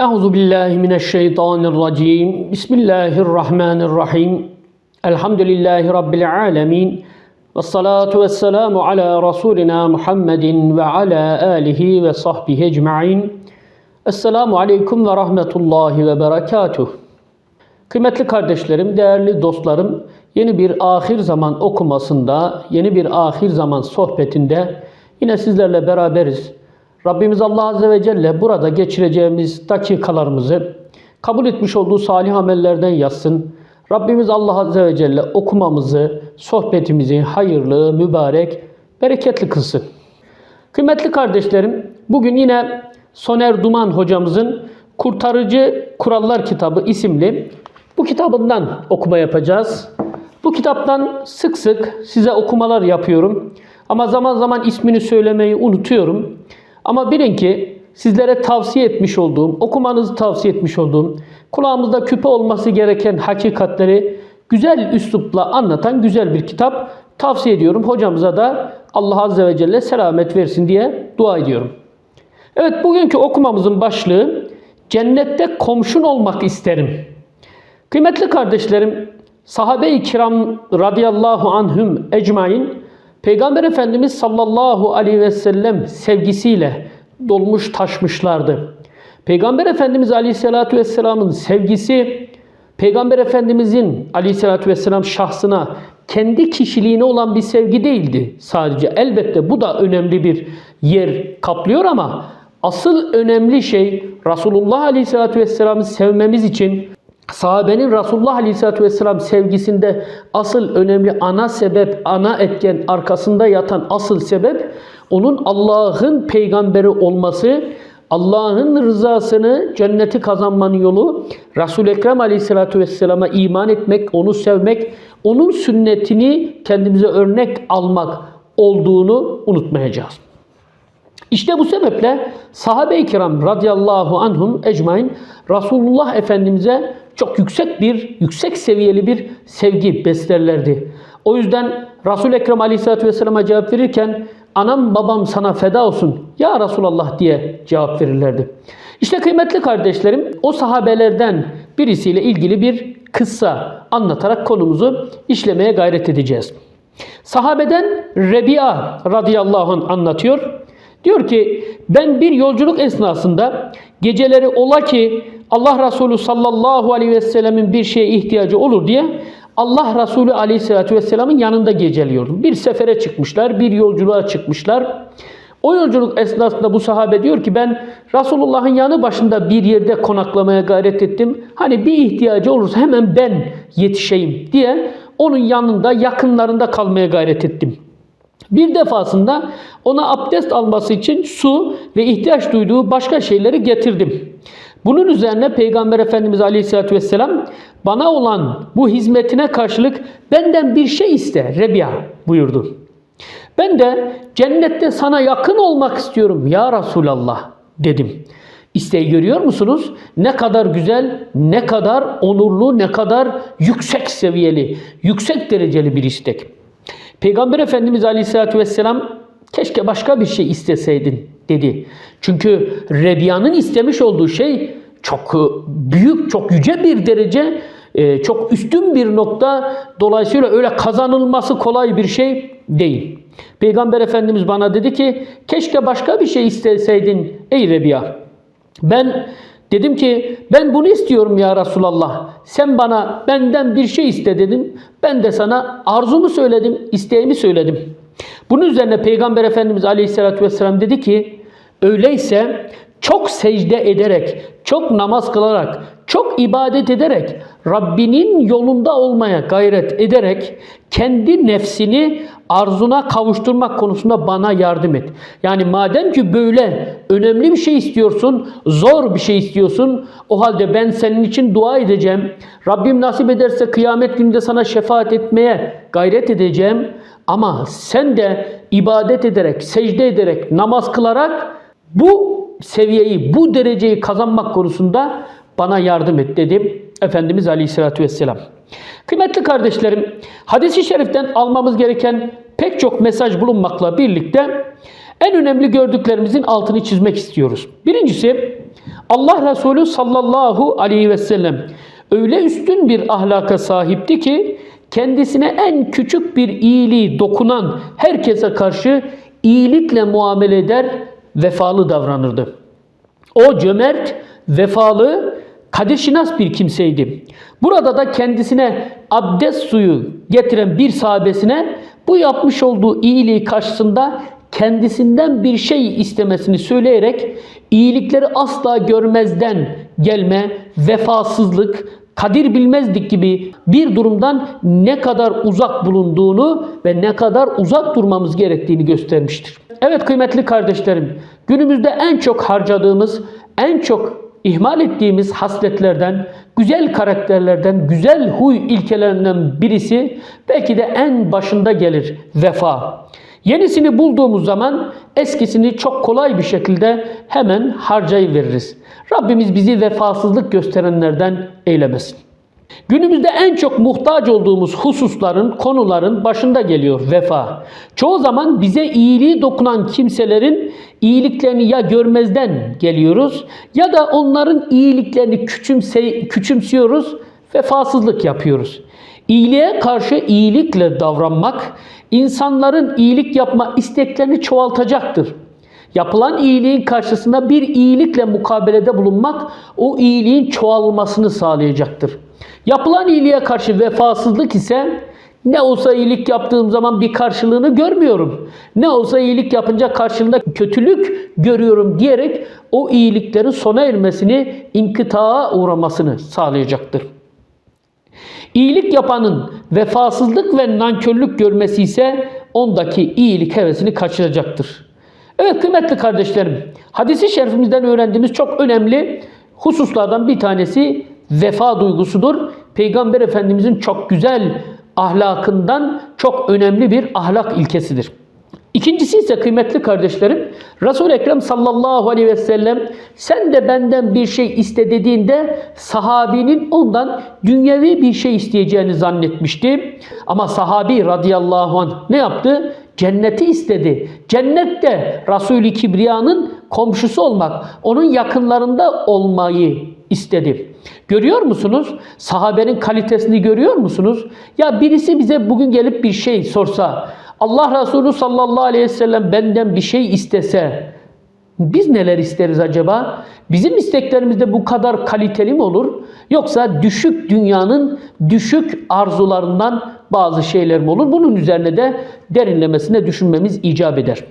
Euzu billahi mineşşeytanirracim. Bismillahirrahmanirrahim. Elhamdülillahi rabbil alamin. Ve salatu ve selamu ala Rasulina Muhammedin ve ala alihi ve sahbihi ecmain. Esselamu aleyküm ve rahmetullahi ve berekatuh. Kıymetli kardeşlerim, değerli dostlarım, yeni bir ahir zaman okumasında, yeni bir ahir zaman sohbetinde yine sizlerle beraberiz. Rabbimiz Allah Azze ve Celle burada geçireceğimiz dakikalarımızı kabul etmiş olduğu salih amellerden yazsın. Rabbimiz Allah Azze ve Celle okumamızı, sohbetimizi hayırlı, mübarek, bereketli kılsın. Kıymetli kardeşlerim, bugün yine Soner Duman hocamızın Kurtarıcı Kurallar kitabı isimli bu kitabından okuma yapacağız. Bu kitaptan sık sık size okumalar yapıyorum. Ama zaman zaman ismini söylemeyi unutuyorum. Ama bilin ki sizlere tavsiye etmiş olduğum, okumanızı tavsiye etmiş olduğum, kulağımızda küpe olması gereken hakikatleri güzel üslupla anlatan güzel bir kitap tavsiye ediyorum. Hocamıza da Allah Azze ve Celle selamet versin diye dua ediyorum. Evet bugünkü okumamızın başlığı Cennette komşun olmak isterim. Kıymetli kardeşlerim, sahabe-i kiram radıyallahu anhüm ecmain Peygamber Efendimiz sallallahu aleyhi ve sellem sevgisiyle dolmuş taşmışlardı. Peygamber Efendimiz aleyhissalatu vesselamın sevgisi Peygamber Efendimizin aleyhissalatu vesselam şahsına kendi kişiliğine olan bir sevgi değildi sadece. Elbette bu da önemli bir yer kaplıyor ama asıl önemli şey Resulullah aleyhissalatu vesselam'ı sevmemiz için sahabenin Resulullah Aleyhisselatü Vesselam sevgisinde asıl önemli ana sebep, ana etken arkasında yatan asıl sebep onun Allah'ın peygamberi olması, Allah'ın rızasını, cenneti kazanmanın yolu Resul-i Ekrem Aleyhisselatü Vesselam'a iman etmek, onu sevmek, onun sünnetini kendimize örnek almak olduğunu unutmayacağız. İşte bu sebeple sahabe-i kiram radıyallahu anhum ecmain Resulullah Efendimiz'e çok yüksek bir, yüksek seviyeli bir sevgi beslerlerdi. O yüzden Resul-i Ekrem Aleyhisselatü Vesselam'a cevap verirken anam babam sana feda olsun ya Resulallah diye cevap verirlerdi. İşte kıymetli kardeşlerim o sahabelerden birisiyle ilgili bir kıssa anlatarak konumuzu işlemeye gayret edeceğiz. Sahabeden Rebi'a radıyallahu anh anlatıyor. Diyor ki ben bir yolculuk esnasında geceleri ola ki Allah Resulü sallallahu aleyhi ve sellemin bir şeye ihtiyacı olur diye Allah Resulü aleyhissalatü vesselamın yanında geceliyordum. Bir sefere çıkmışlar, bir yolculuğa çıkmışlar. O yolculuk esnasında bu sahabe diyor ki ben Resulullah'ın yanı başında bir yerde konaklamaya gayret ettim. Hani bir ihtiyacı olursa hemen ben yetişeyim diye onun yanında yakınlarında kalmaya gayret ettim. Bir defasında ona abdest alması için su ve ihtiyaç duyduğu başka şeyleri getirdim. Bunun üzerine Peygamber Efendimiz Aleyhisselatü Vesselam bana olan bu hizmetine karşılık benden bir şey iste Rebiya buyurdu. Ben de cennette sana yakın olmak istiyorum ya Resulallah dedim. İsteği görüyor musunuz? Ne kadar güzel, ne kadar onurlu, ne kadar yüksek seviyeli, yüksek dereceli bir istek. Peygamber Efendimiz Aleyhisselatü Vesselam keşke başka bir şey isteseydin dedi. Çünkü Rebiya'nın istemiş olduğu şey çok büyük, çok yüce bir derece, e, çok üstün bir nokta. Dolayısıyla öyle kazanılması kolay bir şey değil. Peygamber Efendimiz bana dedi ki keşke başka bir şey isteseydin ey Rebiya. Ben Dedim ki ben bunu istiyorum ya Resulallah. Sen bana benden bir şey iste dedin. Ben de sana arzumu söyledim, isteğimi söyledim. Bunun üzerine Peygamber Efendimiz Aleyhisselatü Vesselam dedi ki öyleyse çok secde ederek, çok namaz kılarak, çok ibadet ederek, Rabbinin yolunda olmaya gayret ederek kendi nefsini arzuna kavuşturmak konusunda bana yardım et. Yani madem ki böyle önemli bir şey istiyorsun, zor bir şey istiyorsun, o halde ben senin için dua edeceğim. Rabbim nasip ederse kıyamet gününde sana şefaat etmeye gayret edeceğim. Ama sen de ibadet ederek, secde ederek, namaz kılarak bu seviyeyi, bu dereceyi kazanmak konusunda bana yardım et dedi Efendimiz Aleyhisselatü Vesselam. Kıymetli kardeşlerim, hadisi şeriften almamız gereken pek çok mesaj bulunmakla birlikte en önemli gördüklerimizin altını çizmek istiyoruz. Birincisi, Allah Resulü sallallahu aleyhi ve sellem öyle üstün bir ahlaka sahipti ki kendisine en küçük bir iyiliği dokunan herkese karşı iyilikle muamele eder, vefalı davranırdı. O cömert, vefalı, kadirşinas bir kimseydi. Burada da kendisine abdest suyu getiren bir sahabesine bu yapmış olduğu iyiliği karşısında kendisinden bir şey istemesini söyleyerek iyilikleri asla görmezden gelme, vefasızlık, kadir bilmezdik gibi bir durumdan ne kadar uzak bulunduğunu ve ne kadar uzak durmamız gerektiğini göstermiştir. Evet kıymetli kardeşlerim, günümüzde en çok harcadığımız, en çok ihmal ettiğimiz hasletlerden, güzel karakterlerden, güzel huy ilkelerinden birisi belki de en başında gelir vefa. Yenisini bulduğumuz zaman eskisini çok kolay bir şekilde hemen harcayıveririz. Rabbimiz bizi vefasızlık gösterenlerden eylemesin. Günümüzde en çok muhtaç olduğumuz hususların, konuların başında geliyor vefa. Çoğu zaman bize iyiliği dokunan kimselerin iyiliklerini ya görmezden geliyoruz ya da onların iyiliklerini küçümse, küçümsüyoruz, vefasızlık yapıyoruz. İyiliğe karşı iyilikle davranmak insanların iyilik yapma isteklerini çoğaltacaktır. Yapılan iyiliğin karşısında bir iyilikle mukabelede bulunmak o iyiliğin çoğalmasını sağlayacaktır. Yapılan iyiliğe karşı vefasızlık ise ne olsa iyilik yaptığım zaman bir karşılığını görmüyorum. Ne olsa iyilik yapınca karşılığında kötülük görüyorum diyerek o iyiliklerin sona ermesini, inkıtaa uğramasını sağlayacaktır. İyilik yapanın vefasızlık ve nankörlük görmesi ise ondaki iyilik hevesini kaçıracaktır. Evet kıymetli kardeşlerim, hadisi şerifimizden öğrendiğimiz çok önemli hususlardan bir tanesi vefa duygusudur. Peygamber Efendimizin çok güzel ahlakından çok önemli bir ahlak ilkesidir. İkincisi ise kıymetli kardeşlerim, Resul-i Ekrem sallallahu aleyhi ve sellem sen de benden bir şey iste dediğinde sahabinin ondan dünyevi bir şey isteyeceğini zannetmişti. Ama sahabi radıyallahu anh ne yaptı? Cenneti istedi. Cennet de Resul-i Kibriya'nın komşusu olmak, onun yakınlarında olmayı istedi. Görüyor musunuz? Sahabenin kalitesini görüyor musunuz? Ya birisi bize bugün gelip bir şey sorsa, Allah Resulü sallallahu aleyhi ve sellem benden bir şey istese, biz neler isteriz acaba? Bizim isteklerimizde bu kadar kaliteli mi olur? Yoksa düşük dünyanın düşük arzularından bazı şeyler mi olur? Bunun üzerine de derinlemesine düşünmemiz icap eder.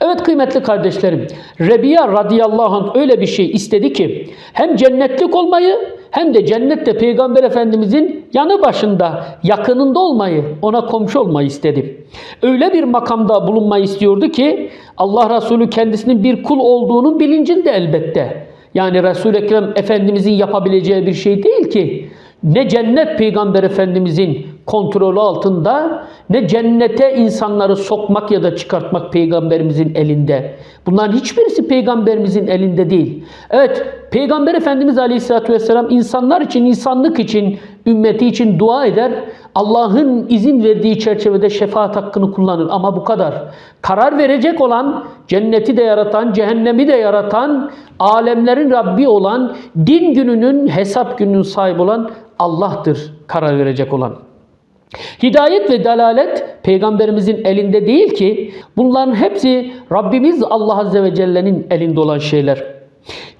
Evet kıymetli kardeşlerim, Rebiya radıyallahu anh öyle bir şey istedi ki hem cennetlik olmayı hem de cennette Peygamber Efendimizin yanı başında, yakınında olmayı, ona komşu olmayı istedi. Öyle bir makamda bulunmayı istiyordu ki Allah Resulü kendisinin bir kul olduğunun bilincinde elbette. Yani Resul-i Ekrem Efendimizin yapabileceği bir şey değil ki. Ne cennet Peygamber Efendimizin kontrolü altında ne cennete insanları sokmak ya da çıkartmak peygamberimizin elinde. Bunların hiçbirisi peygamberimizin elinde değil. Evet, Peygamber Efendimiz Aleyhisselatü Vesselam insanlar için, insanlık için, ümmeti için dua eder. Allah'ın izin verdiği çerçevede şefaat hakkını kullanır ama bu kadar. Karar verecek olan, cenneti de yaratan, cehennemi de yaratan, alemlerin Rabbi olan, din gününün, hesap gününün sahibi olan Allah'tır karar verecek olan. Hidayet ve dalalet peygamberimizin elinde değil ki bunların hepsi Rabbimiz Allah Azze ve Celle'nin elinde olan şeyler.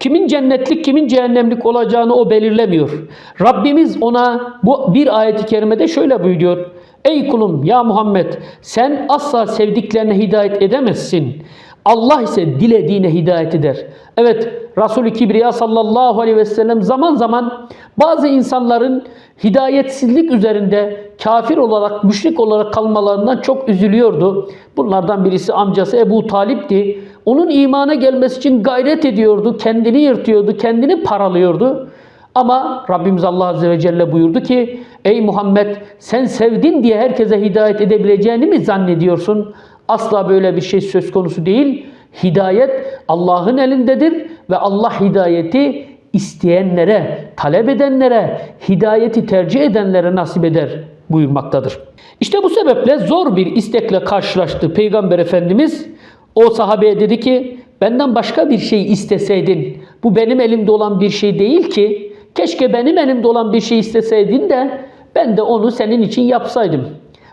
Kimin cennetlik, kimin cehennemlik olacağını o belirlemiyor. Rabbimiz ona bu bir ayeti kerimede şöyle buyuruyor. Ey kulum ya Muhammed sen asla sevdiklerine hidayet edemezsin. Allah ise dilediğine hidayet eder. Evet Resulü Kibriya sallallahu aleyhi ve sellem zaman zaman bazı insanların hidayetsizlik üzerinde kafir olarak, müşrik olarak kalmalarından çok üzülüyordu. Bunlardan birisi amcası Ebu Talip'ti. Onun imana gelmesi için gayret ediyordu, kendini yırtıyordu, kendini paralıyordu. Ama Rabbimiz Allah Azze ve Celle buyurdu ki Ey Muhammed sen sevdin diye herkese hidayet edebileceğini mi zannediyorsun? Asla böyle bir şey söz konusu değil. Hidayet Allah'ın elindedir ve Allah hidayeti isteyenlere, talep edenlere, hidayeti tercih edenlere nasip eder buyurmaktadır. İşte bu sebeple zor bir istekle karşılaştı Peygamber Efendimiz. O sahabeye dedi ki benden başka bir şey isteseydin Bu benim elimde olan bir şey değil ki. Keşke benim elimde olan bir şey isteseydin de ben de onu senin için yapsaydım.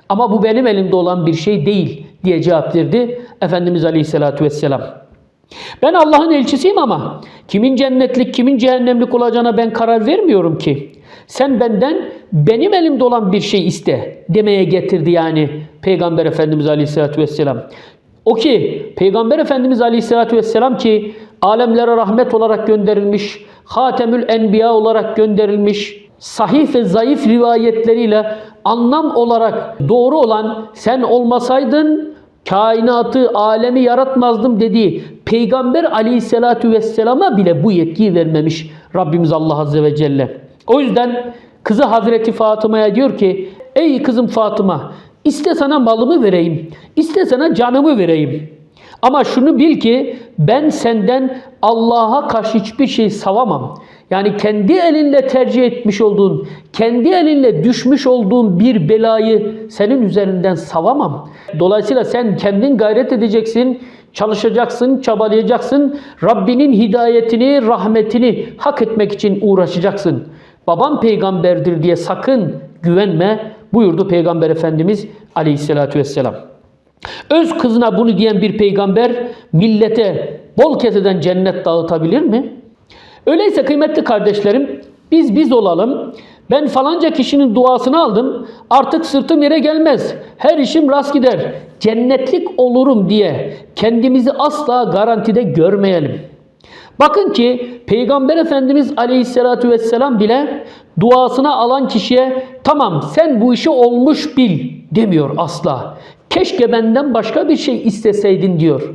Ama bu benim elimde olan bir şey değil diye cevap verdi Efendimiz Aleyhisselatü Vesselam. Ben Allah'ın elçisiyim ama kimin cennetlik, kimin cehennemlik olacağına ben karar vermiyorum ki. Sen benden benim elimde olan bir şey iste demeye getirdi yani Peygamber Efendimiz Aleyhisselatü Vesselam. O ki Peygamber Efendimiz Aleyhisselatü Vesselam ki alemlere rahmet olarak gönderilmiş, Hatemül Enbiya olarak gönderilmiş, sahih ve zayıf rivayetleriyle anlam olarak doğru olan sen olmasaydın kainatı, alemi yaratmazdım dediği Peygamber aleyhissalatu vesselama bile bu yetkiyi vermemiş Rabbimiz Allah Azze ve Celle. O yüzden kızı Hazreti Fatıma'ya diyor ki ey kızım Fatıma iste sana malımı vereyim, iste sana canımı vereyim. Ama şunu bil ki ben senden Allah'a karşı hiçbir şey savamam. Yani kendi elinle tercih etmiş olduğun, kendi elinle düşmüş olduğun bir belayı senin üzerinden savamam. Dolayısıyla sen kendin gayret edeceksin, çalışacaksın, çabalayacaksın. Rabbinin hidayetini, rahmetini hak etmek için uğraşacaksın. Babam peygamberdir diye sakın güvenme buyurdu Peygamber Efendimiz Aleyhisselatü Vesselam. Öz kızına bunu diyen bir peygamber millete bol keseden cennet dağıtabilir mi? Öyleyse kıymetli kardeşlerim biz biz olalım. Ben falanca kişinin duasını aldım. Artık sırtım yere gelmez. Her işim rast gider. Cennetlik olurum diye kendimizi asla garantide görmeyelim. Bakın ki Peygamber Efendimiz Aleyhisselatü Vesselam bile duasına alan kişiye tamam sen bu işi olmuş bil demiyor asla. Keşke benden başka bir şey isteseydin diyor.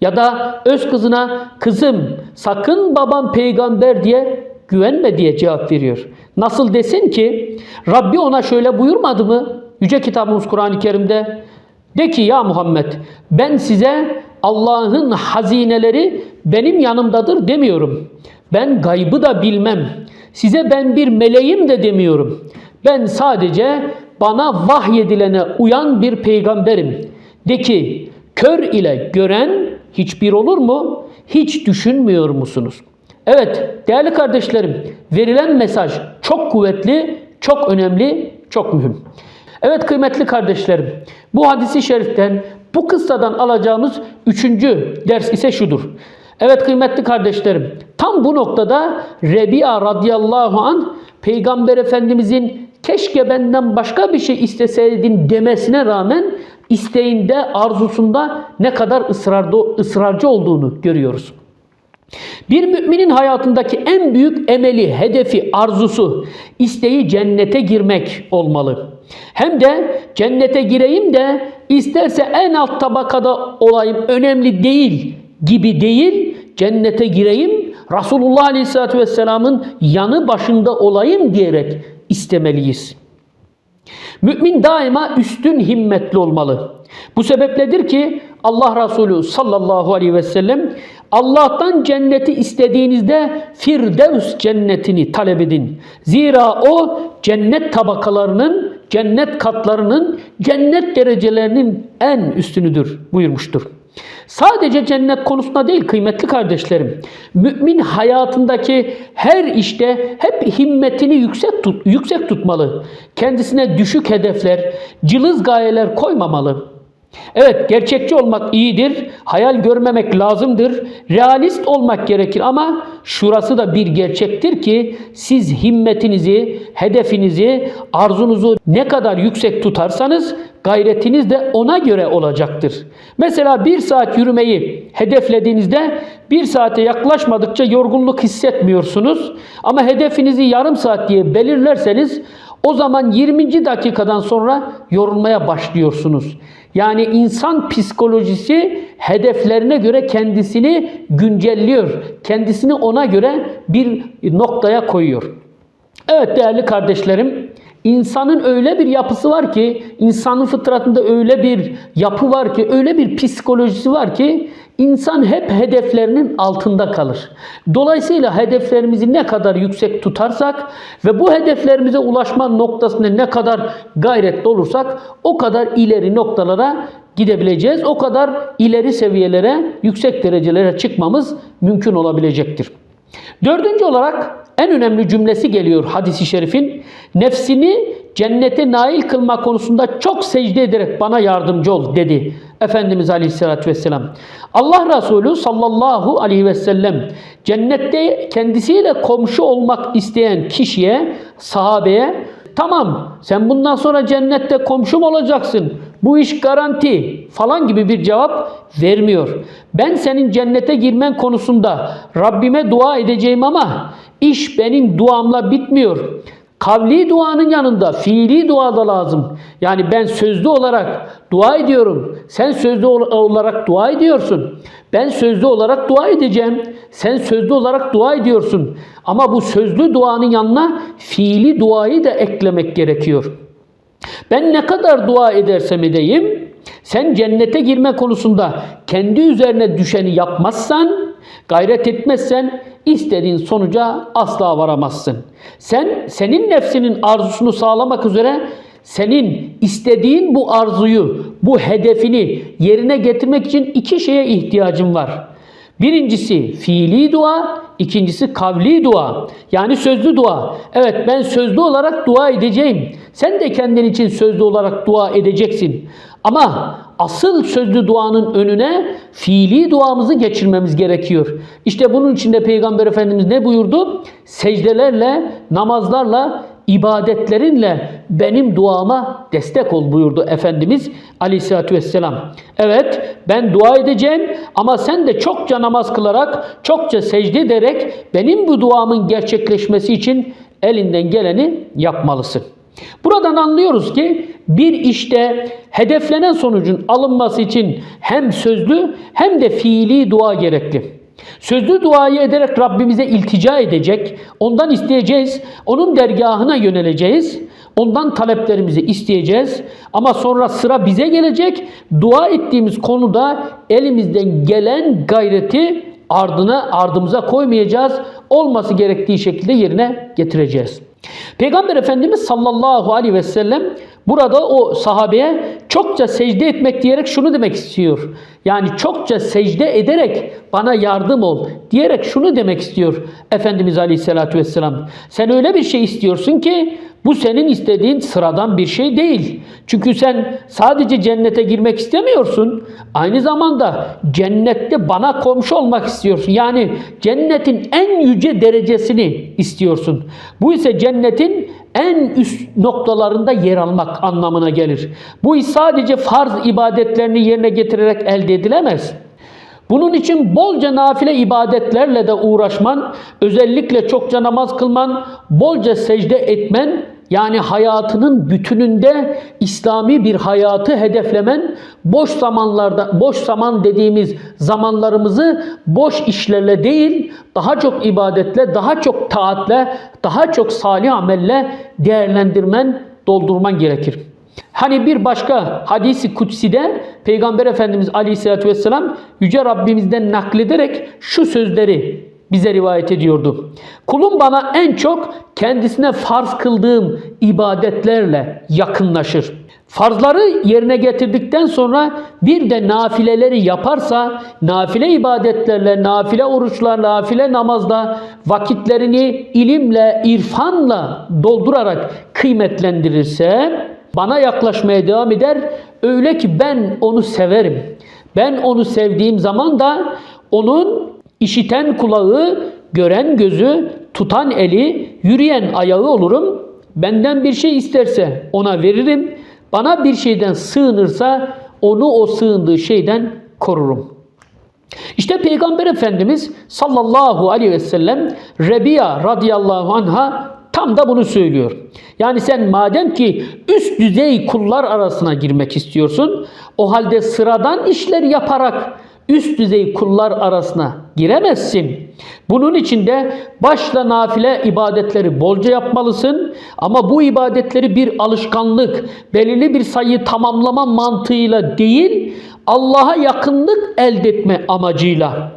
Ya da öz kızına kızım sakın babam peygamber diye güvenme diye cevap veriyor. Nasıl desin ki Rabbi ona şöyle buyurmadı mı? Yüce kitabımız Kur'an-ı Kerim'de de ki ya Muhammed ben size Allah'ın hazineleri benim yanımdadır demiyorum. Ben gaybı da bilmem. Size ben bir meleğim de demiyorum. Ben sadece bana vahyedilene uyan bir peygamberim. De ki kör ile gören hiçbir olur mu? Hiç düşünmüyor musunuz? Evet değerli kardeşlerim verilen mesaj çok kuvvetli, çok önemli, çok mühim. Evet kıymetli kardeşlerim bu hadisi şeriften bu kıssadan alacağımız üçüncü ders ise şudur. Evet kıymetli kardeşlerim tam bu noktada Rebi'a radıyallahu an Peygamber Efendimizin keşke benden başka bir şey isteseydin demesine rağmen isteğinde, arzusunda ne kadar ısrarda, ısrarcı olduğunu görüyoruz. Bir müminin hayatındaki en büyük emeli, hedefi, arzusu, isteği cennete girmek olmalı. Hem de cennete gireyim de isterse en alt tabakada olayım önemli değil gibi değil, cennete gireyim, Resulullah Aleyhisselatü Vesselam'ın yanı başında olayım diyerek istemeliyiz. Mümin daima üstün himmetli olmalı. Bu sebepledir ki Allah Resulü sallallahu aleyhi ve sellem Allah'tan cenneti istediğinizde Firdevs cennetini talep edin. Zira o cennet tabakalarının, cennet katlarının, cennet derecelerinin en üstünüdür buyurmuştur. Sadece cennet konusunda değil kıymetli kardeşlerim. Mümin hayatındaki her işte hep himmetini yüksek, tut, yüksek tutmalı. Kendisine düşük hedefler, cılız gayeler koymamalı. Evet gerçekçi olmak iyidir. Hayal görmemek lazımdır. Realist olmak gerekir ama şurası da bir gerçektir ki siz himmetinizi, hedefinizi, arzunuzu ne kadar yüksek tutarsanız gayretiniz de ona göre olacaktır. Mesela bir saat yürümeyi hedeflediğinizde bir saate yaklaşmadıkça yorgunluk hissetmiyorsunuz. Ama hedefinizi yarım saat diye belirlerseniz o zaman 20. dakikadan sonra yorulmaya başlıyorsunuz. Yani insan psikolojisi hedeflerine göre kendisini güncelliyor. Kendisini ona göre bir noktaya koyuyor. Evet değerli kardeşlerim, insanın öyle bir yapısı var ki, insanın fıtratında öyle bir yapı var ki, öyle bir psikolojisi var ki insan hep hedeflerinin altında kalır. Dolayısıyla hedeflerimizi ne kadar yüksek tutarsak ve bu hedeflerimize ulaşma noktasında ne kadar gayretli olursak o kadar ileri noktalara gidebileceğiz. O kadar ileri seviyelere, yüksek derecelere çıkmamız mümkün olabilecektir. Dördüncü olarak en önemli cümlesi geliyor hadisi şerifin. Nefsini cennete nail kılma konusunda çok secde ederek bana yardımcı ol dedi Efendimiz Aleyhisselatü Vesselam. Allah Resulü sallallahu aleyhi ve sellem cennette kendisiyle komşu olmak isteyen kişiye, sahabeye tamam sen bundan sonra cennette komşum olacaksın. Bu iş garanti falan gibi bir cevap vermiyor. Ben senin cennete girmen konusunda Rabbime dua edeceğim ama iş benim duamla bitmiyor. Kavli duanın yanında fiili dua da lazım. Yani ben sözlü olarak dua ediyorum. Sen sözlü olarak dua ediyorsun. Ben sözlü olarak dua edeceğim. Sen sözlü olarak dua ediyorsun. Ama bu sözlü duanın yanına fiili duayı da eklemek gerekiyor. Ben ne kadar dua edersem edeyim, sen cennete girme konusunda kendi üzerine düşeni yapmazsan, gayret etmezsen istediğin sonuca asla varamazsın. Sen senin nefsinin arzusunu sağlamak üzere senin istediğin bu arzuyu, bu hedefini yerine getirmek için iki şeye ihtiyacın var. Birincisi fiili dua, ikincisi kavli dua. Yani sözlü dua. Evet ben sözlü olarak dua edeceğim. Sen de kendin için sözlü olarak dua edeceksin. Ama asıl sözlü duanın önüne fiili duamızı geçirmemiz gerekiyor. İşte bunun için de Peygamber Efendimiz ne buyurdu? Secdelerle, namazlarla, ibadetlerinle benim duama destek ol buyurdu Efendimiz Aleyhisselatü Vesselam. Evet ben dua edeceğim ama sen de çokça namaz kılarak, çokça secde ederek benim bu duamın gerçekleşmesi için elinden geleni yapmalısın. Buradan anlıyoruz ki bir işte hedeflenen sonucun alınması için hem sözlü hem de fiili dua gerekli. Sözlü duayı ederek Rabbimize iltica edecek, ondan isteyeceğiz, onun dergahına yöneleceğiz, ondan taleplerimizi isteyeceğiz ama sonra sıra bize gelecek. Dua ettiğimiz konuda elimizden gelen gayreti ardına ardımıza koymayacağız. Olması gerektiği şekilde yerine getireceğiz. Peygamber Efendimiz sallallahu aleyhi ve sellem burada o sahabeye çokça secde etmek diyerek şunu demek istiyor. Yani çokça secde ederek bana yardım ol diyerek şunu demek istiyor Efendimiz aleyhissalatü vesselam. Sen öyle bir şey istiyorsun ki bu senin istediğin sıradan bir şey değil. Çünkü sen sadece cennete girmek istemiyorsun. Aynı zamanda cennette bana komşu olmak istiyorsun. Yani cennetin en yüce derecesini istiyorsun. Bu ise cennetin en üst noktalarında yer almak anlamına gelir. Bu sadece farz ibadetlerini yerine getirerek elde edilemez. Bunun için bolca nafile ibadetlerle de uğraşman, özellikle çokça namaz kılman, bolca secde etmen, yani hayatının bütününde İslami bir hayatı hedeflemen, boş zamanlarda, boş zaman dediğimiz zamanlarımızı boş işlerle değil, daha çok ibadetle, daha çok taatle, daha çok salih amelle değerlendirmen, doldurman gerekir. Hani bir başka hadisi kutside Peygamber Efendimiz Aleyhisselatü Vesselam Yüce Rabbimizden naklederek şu sözleri bize rivayet ediyordu. Kulum bana en çok kendisine farz kıldığım ibadetlerle yakınlaşır. Farzları yerine getirdikten sonra bir de nafileleri yaparsa nafile ibadetlerle, nafile oruçlarla, nafile namazla vakitlerini ilimle, irfanla doldurarak kıymetlendirirse bana yaklaşmaya devam eder. Öyle ki ben onu severim. Ben onu sevdiğim zaman da onun işiten kulağı, gören gözü, tutan eli, yürüyen ayağı olurum. Benden bir şey isterse ona veririm. Bana bir şeyden sığınırsa onu o sığındığı şeyden korurum. İşte Peygamber Efendimiz sallallahu aleyhi ve sellem Rebiya radıyallahu anha tam da bunu söylüyor. Yani sen madem ki üst düzey kullar arasına girmek istiyorsun, o halde sıradan işler yaparak üst düzey kullar arasına giremezsin. Bunun için de başla nafile ibadetleri bolca yapmalısın ama bu ibadetleri bir alışkanlık, belirli bir sayı tamamlama mantığıyla değil, Allah'a yakınlık elde etme amacıyla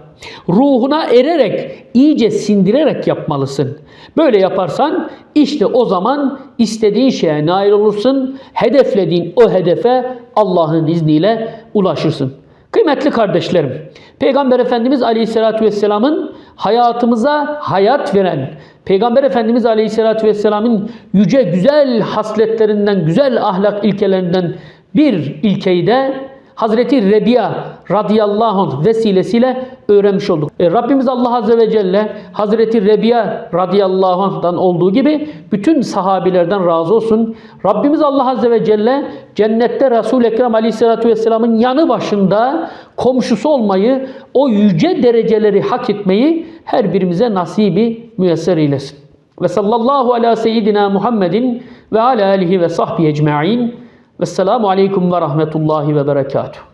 ruhuna ererek, iyice sindirerek yapmalısın. Böyle yaparsan işte o zaman istediğin şeye nail olursun. Hedeflediğin o hedefe Allah'ın izniyle ulaşırsın. Kıymetli kardeşlerim, Peygamber Efendimiz Aleyhisselatü Vesselam'ın hayatımıza hayat veren, Peygamber Efendimiz Aleyhisselatü Vesselam'ın yüce güzel hasletlerinden, güzel ahlak ilkelerinden bir ilkeyi de Hazreti Rebiya radıyallahu anh vesilesiyle öğrenmiş olduk. E, Rabbimiz Allah Azze ve Celle Hazreti Rebiya radıyallahu anh'dan olduğu gibi bütün sahabilerden razı olsun. Rabbimiz Allah Azze ve Celle cennette Resul-i Ekrem aleyhissalatü vesselamın yanı başında komşusu olmayı, o yüce dereceleri hak etmeyi her birimize nasibi müyesser eylesin. Ve sallallahu ala seyyidina Muhammedin ve ala alihi ve sahbihi ecma'in. Vesselamu aleyküm ve rahmetullahi ve berekatuhu.